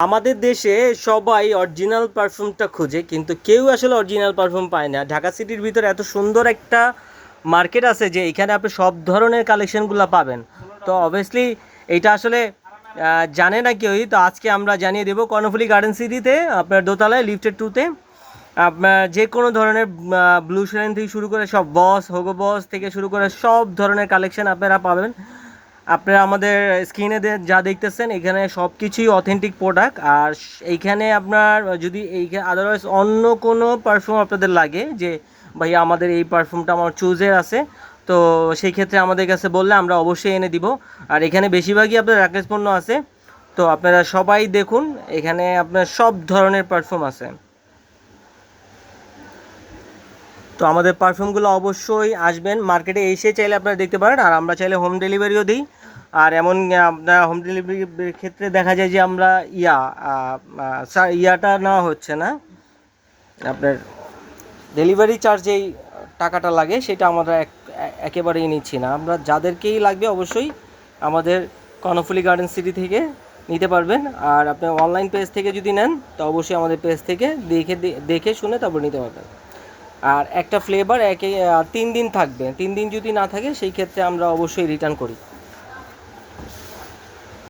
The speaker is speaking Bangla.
আমাদের দেশে সবাই অরিজিনাল পারফিউমটা খোঁজে, কিন্তু কেউ আসলে অরিজিনাল পারফিউম পায় না। ঢাকা সিটির ভিতরে এত সুন্দর একটা মার্কেট আছে যে এখানে আপনি সব ধরনের কালেকশনগুলো পাবেন। তো অবভিয়াসলি এটা আসলে জানে না কেউই। তো আজকে আমরা জানিয়ে দেবো কর্ণফুলি গার্ডেন সিটিতে আপনার দোতলায় লিফটেড টুতে আপনার যে কোনো ধরনের ব্লু শাইন থেকে শুরু করে সব বস হোগো বস থেকে শুরু করে সব ধরনের কালেকশন আপনারা পাবেন। আপনারা আমাদের স্ক্রিনে যা দেখতেছেন, এখানে সব কিছুই অথেন্টিক প্রোডাক্ট আর এইখানে আপনার, যদি এই আদারওয়াইজ অন্য কোনো পারফিউম আপনাদের লাগে যে, ভাই, আমাদের এই পারফিউমটা আমার চুজের আছে। তো সেই ক্ষেত্রে আমাদের কাছে বললে আমরা অবশ্যই এনে দিব। আর এখানে বেশিরভাগই আপনার রাকেশ পণ্য আছে। তো আপনারা সবাই দেখুন, এখানে আপনার সব ধরনের পারফিউম আছে। তো আমাদের পারফিউমগুলো অবশ্যই আসবেন। মার্কেটে এসে চাইলে আপনারা দেখতে পারেন। আর আমরা চাইলে হোম ডেলিভারিও দিই। আর এমন হোম ডেলিভারির ক্ষেত্রে দেখা যায় যে আমরা ইয়া আহ, ইয়াটা নেওয়া হচ্ছে না। আপনার ডেলিভারি চার্জ যেই টাকাটা লাগে সেটা আমরা এক- একেবারেই নিচ্ছি না। আমরা যাদেরকেই লাগবে অবশ্যই আমাদের কর্ণফুলি গার্ডেন সিটি থেকে নিতে পারবেন। আর আপনি অনলাইন পেজ থেকে যদি নেন তো অবশ্যই আমাদের পেজ থেকে দেখে দেখে শুনে তারপর নিতে পারবেন। আর একটা ফ্লেভার একে তিন দিন থাকবে। তিন দিন যদি না থাকে সেই ক্ষেত্রে আমরা অবশ্যই রিটার্ন করি।